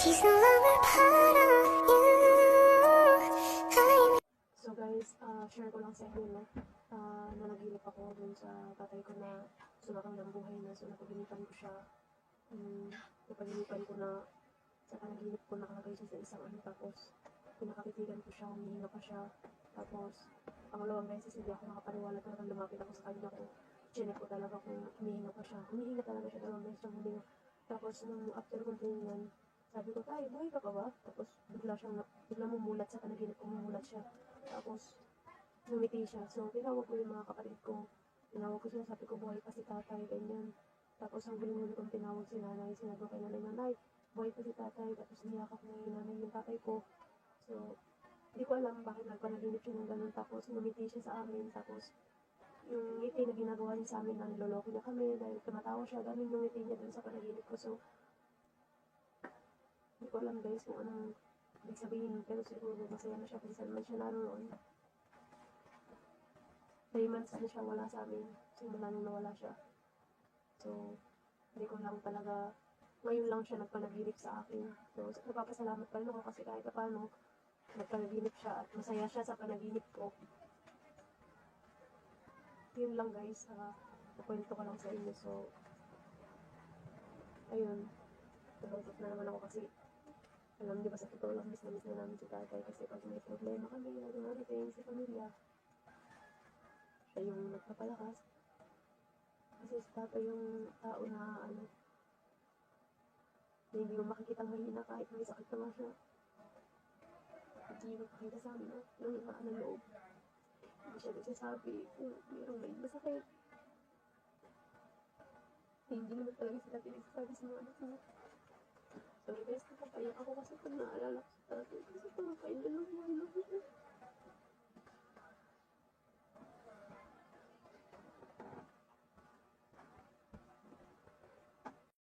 She's no longer part of you. So guys, ah, share ko lang sa inyo, no? Ah, nanaginip ako dun sa tatay ko na sumakang ng buhay na. So, napaginipan ko siya. Um, napaginipan ko na sa panaginip ko nakalagay siya sa isang ano. Tapos, pinakakitigan ko siya, humihinga pa siya. Tapos, pangalawang beses hindi ako nakapaniwala talagang lumapit ako sa kanya ko. Chinek ko talaga kung humihinga pa siya. Humihinga talaga siya dalawang beses siyang huminga. Tapos, nung after kong tingnan, sabi ko, tay, buhay ka ba? Tapos, bigla siyang, bigla mumulat sa panaginip ko, mumulat siya. Tapos, ngumiti siya. So, tinawag ko yung mga kapatid ko. Tinawag ko sila, sabi ko, buhay pa si tatay, ganyan. Tapos, ang huling-huli kong tinawag si nanay, sinabi ko kay nanay, nanay, buhay pa si tatay. Tapos, niyakap ni nanay yung tatay ko. So, hindi ko alam bakit nagpanaginip siya ng ganun. Tapos, ngumiti siya sa amin. Tapos, yung ngiti na ginagawa niya sa amin na niloloko niya kami dahil tumatawa siya, ganun yung ngiti niya dun sa panaginip ko. So, hindi ko alam guys kung anong ibig sabihin, pero siguro masaya na siya kasi saan man siya naroon. Three months na siya wala sa amin. Simula nung nawala siya. So, hindi ko lang talaga, ngayon lang siya nagpanaginip sa akin. So, nagpapasalamat pa rin ako kasi kahit pa paano, nagpanaginip siya at masaya siya sa panaginip ko. Yun lang guys, uh, nakwento ko lang sa inyo. So, ayun, tulog na naman ako kasi alam niyo ba sa totoo lang, miss na miss na namin si tatay kasi pag may problema kami na dumarating sa pamilya, siya yung nagpapalakas. Kasi si tatay yung tao na ano, na hindi mo makikita mahina kahit may sakit na siya. Hindi mo makita sa amin, no? Nung imaan ng loob. Hindi siya nagsasabi kung mayroong may masakit. Hindi naman talaga sila pinagsasabi sa mga anak mo. So, the best na papayak ako